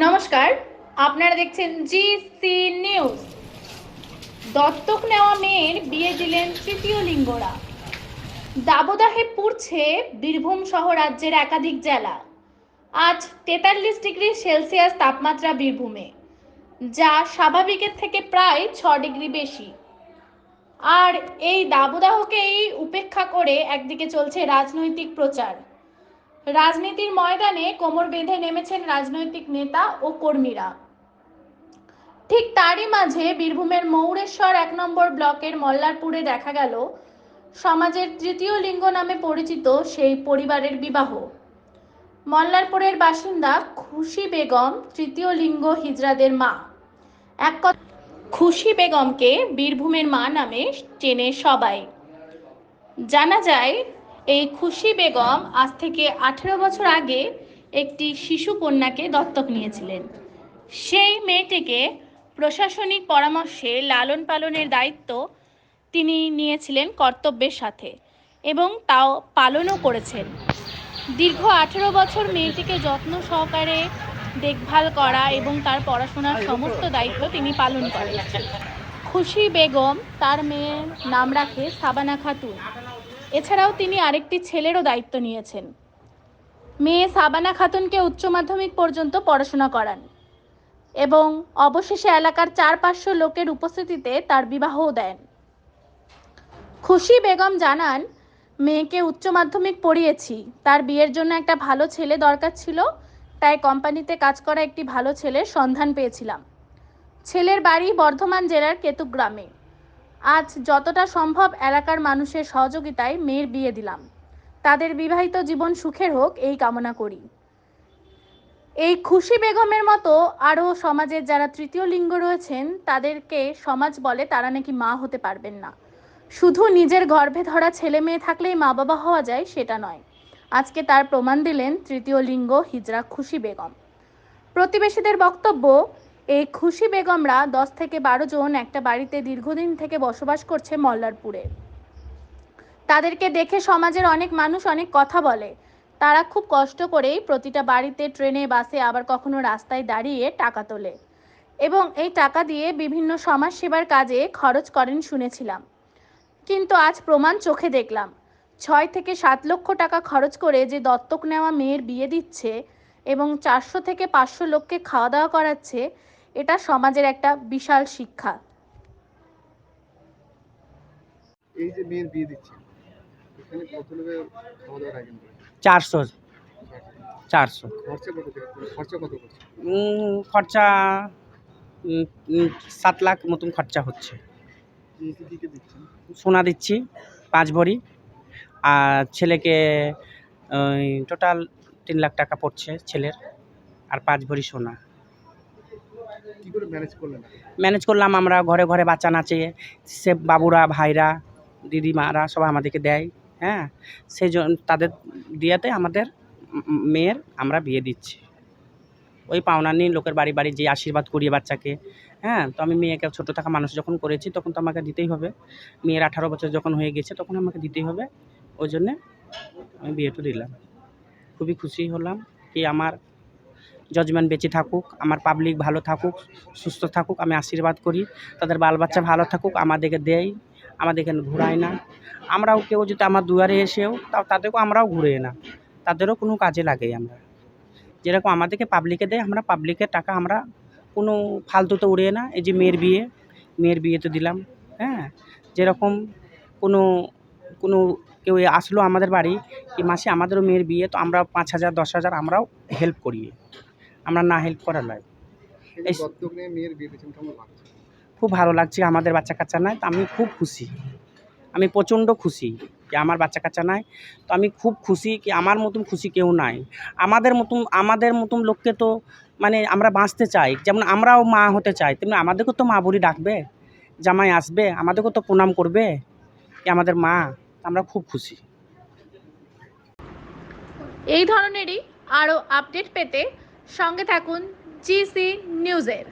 নমস্কার, আপনারা দেখছেন জি সি নিউজ। দত্তক নেওয়া মেয়ের বিয়ে দিলেন তৃতীয় লিঙ্গরা। দাবদাহে পুড়ছে বীরভূম সহ রাজ্যের একাধিক জেলা। আজ তেতাল্লিশ ডিগ্রি সেলসিয়াস তাপমাত্রা বীরভূমে, যা স্বাভাবিকের থেকে প্রায় ছ ডিগ্রি বেশি। আর এই দাবদাহকেই উপেক্ষা করে একদিকে চলছে রাজনৈতিক প্রচার। রাজনীতির ময়দানে কোমর বেঁধে নেমেছেন রাজনৈতিক নেতা ও কর্মীরা। ঠিক তারই মাঝে বীরভূমের মৌরেশ্বর এক নম্বর ব্লকের মল্লারপুরে দেখা গেল, সমাজের তৃতীয় লিঙ্গ নামে পরিচিত সেই পরিবারের বিবাহ। মল্লারপুরের বাসিন্দা খুশি বেগম তৃতীয় লিঙ্গ হিজড়াদের মা। এক খুশি বেগমকে বীরভূমের মা নামে চেনে সবাই। জানা যায় এই খুশি বেগম আজ থেকে আঠেরো বছর আগে একটি শিশু কন্যাকে দত্তক নিয়েছিলেন। সেই মেয়েটিকে প্রশাসনিক পরামর্শে লালন পালনের দায়িত্ব তিনি নিয়েছিলেন কর্তব্যের সাথে এবং তাও পালনও করেছেন। দীর্ঘ আঠেরো বছর মেয়েটিকে যত্ন সহকারে দেখভাল করা এবং তার পড়াশোনার সমস্ত দায়িত্ব তিনি পালন করেন। খুশি বেগম তার মেয়ের নাম রাখে সাবানা খাতুন। এছাড়াও তিনি আরেকটি ছেলেরও দায়িত্ব নিয়েছেন। মেয়ে সাবানা খাতুনকে উচ্চ মাধ্যমিক পর্যন্ত পড়াশোনা করান এবং অবশেষে এলাকার চার পাঁচশো লোকের উপস্থিতিতে তার বিবাহও দেন। খুশি বেগম জানান, মেয়েকে উচ্চ মাধ্যমিক পড়িয়েছি। তার বিয়ের জন্য একটা ভালো ছেলে দরকার ছিল, তাই কোম্পানিতে কাজ করা একটি ভালো ছেলের সন্ধান পেয়েছিলাম। ছেলের বাড়ি বর্ধমান জেলার কেতুগ্রামে আজ যতটা সম্ভব এলাকার মানুষের সহযোগিতায় মেয়ের বিয়ে দিলাম। তাদের বিবাহিত জীবন সুখের হোক এই কামনা করি। এই খুশি বেগমের মতো আরও সমাজের যারা তৃতীয় লিঙ্গ রয়েছেন, তাদেরকে সমাজ বলে তারা নাকি মা হতে পারবেন না। শুধু নিজের গর্ভে ধরা ছেলে মেয়ে থাকলেই মা বাবা হওয়া যায় সেটা নয়। আজকে তার প্রমাণ দিলেন তৃতীয় লিঙ্গ হিজরা খুশি বেগম। প্রতিবেশীদের বক্তব্য এই খুশি বেগমরা দশ থেকে বারো জন একটা বাড়িতে দীর্ঘদিন থেকে বসবাস করছে মল্লারপুরে। তাদেরকে দেখে সমাজের অনেক মানুষ অনেক কথা বলে। তারা খুব কষ্ট করেই প্রতিটা বাড়িতে, ট্রেনে, বাসে আবার কখনো রাস্তায় দাঁড়িয়ে টাকা তোলে এবং এই টাকা দিয়ে বিভিন্ন সমাজ সেবার কাজে খরচ করেন শুনেছিলাম। কিন্তু আজ প্রমাণ চোখে দেখলাম। ছয় থেকে সাত লক্ষ টাকা খরচ করে যে দত্তক নেওয়া মেয়ের বিয়ে দিচ্ছে এবং চারশো থেকে পাঁচশো লোককে খাওয়া দাওয়া করাচ্ছে এটা সমাজের একটা বিশাল শিক্ষা। এই যে মেয়ের বিয়ে দিচ্ছে এখানে কত লোকের খাওয়া দাওয়ার আয়োজন চারশো। চারশো। খরচা কত খরচা কত সাত লাখ মতন খরচা হচ্ছে। সোনা দিচ্ছি পাঁচ ভরি। আর ছেলেকে টোটাল তিন লাখ টাকা পড়ছে ছেলের আর পাঁচ ভরি সোনা। ম্যানেজ করলাম আমরা ঘরে ঘরে বাচ্চা নাচে সে বাবুরা ভাইরা দিদিমারা সবাই আমাদেরকে দেয় হ্যাঁ? সেই জন্য তাদের দিয়াতে আমাদের মেয়ের আমরা বিয়ে দিচ্ছি। ওই পাওনা নিয়ে লোকের বাড়ি বাড়ি যে আশীর্বাদ করি বাচ্চাকে হ্যাঁ? তো আমি মেয়েকে ছোটো থাকা মানুষ যখন করেছি তখন তো আমাকে দিতেই হবে। মেয়ের আঠারো বছর যখন হয়ে গেছে তখন আমাকে দিতেই হবে। ওই জন্যে আমি বিয়েটা দিলাম। খুবই খুশি হলাম কি আমার জজমেন্ট বেঁচে থাকুক, আমার পাবলিক ভালো থাকুক, সুস্থ থাকুক, আমি আশীর্বাদ করি। তাদের বাল বাচ্চা ভালো থাকুক, আমাদেরকে দেয়, আমাদেরকে ঘুরায় না। আমরাও কেউ যদি আমার দুয়ারে এসেও, তাও তাদেরকেও আমরাও ঘুরে না। তাদেরও কোনো কাজে লাগে আমরা। যেরকম আমাদেরকে পাবলিকে দেয়, আমরা পাবলিকের টাকা আমরা কোনো ফালতুতে উড়িয়ে না। এই যে মেয়ের বিয়ে মেয়ের বিয়ে তো দিলাম হ্যাঁ? যেরকম কোনো কোনো কেউ আসলো আমাদের বাড়ি কি মাসে আমাদেরও মেয়ের বিয়ে তো আমরা পাঁচ হাজার দশ হাজার আমরাও হেল্প করি। আমরা না হেল্প করা নয়। এই এই- খুব ভালো লাগছে আমাদের বাচ্চা কাচ্চা নাই তো আমি খুব খুশি। আমি প্রচণ্ড খুশি যে আমার বাচ্চা কাচ্চা নাই তো আমি খুব খুশি কি আমার মতন খুশি কেউ নাই। আমাদের মতন আমাদের মতন লোককে তো মানে আমরা বাঁচতে চাই যেমন আমরাও মা হতে চাই তেমনি আমাদেরকেও তো মা বলি ডাকবে জামাই আসবে আমাদেরকেও তো প্রণাম করবে কি আমাদের মা। আমরা খুব খুশি। এই ধরনেরই আরও আপডেট পেতে সঙ্গে থাকুন জিসি নিউজের।